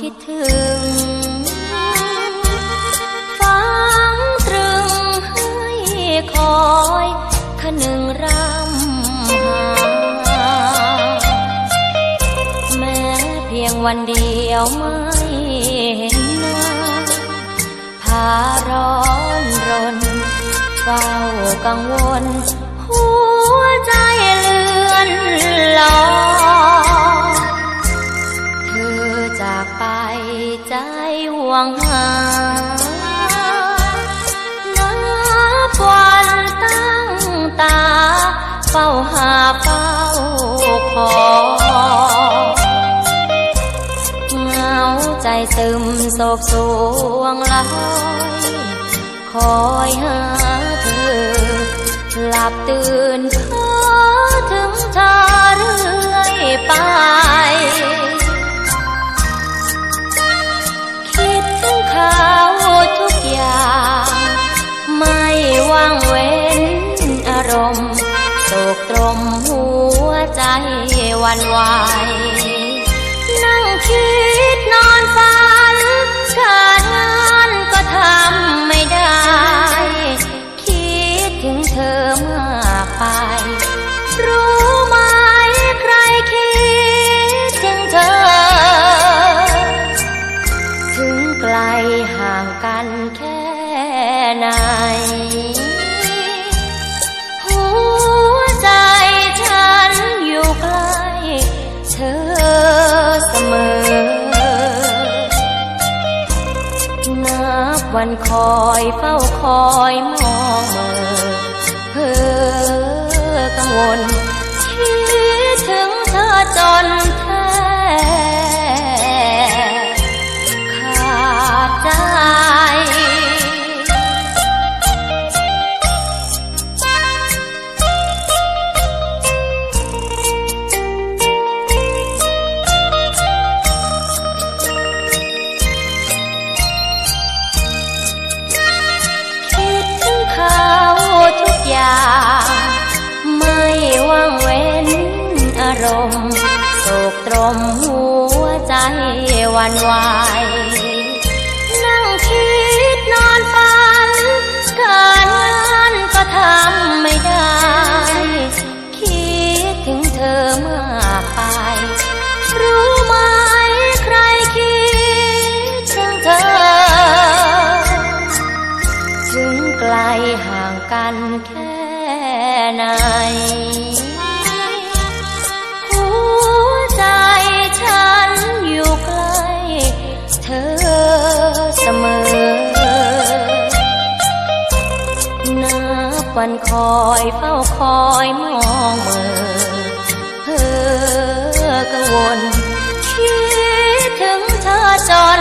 คิดถึง ฟังตรึงให้คอยขนึงรำหา แม้เพียงวันเดียวไม่เห็นหน้าพาร้อนรน เฝ้ากังวล หัวใจ ใจห่วงหานับวันตั้งตา เฝ้าหาเฝ้าคอยเงาใจซึมโศกสวงลอยคอยหาเธอ หลับตื่น กตรมหัวใจวันไหวนั่งคิดนอนฝันการงานก็ทำไม่ได้ คิดถึงเธอมากไป รู้ไหมใครคิดถึงเธอ ถึงไกลห่างกันแค่ไหน บวันคอยเฝ้าคอยมองเมอเพ้อกังวลคิด รมโศกตรมหัวใจวันไหวนั่งคิดนอนฝัน การงานก็ทำไม่ได้ คิดถึงเธอมากไป รู้ไหมใครคิดถึงเธอ ถึงไกลห่างกันแค่ไหน วันคอยเฝ้าคอยมองเมื่อเธอกังวล คิดถึงเธอจน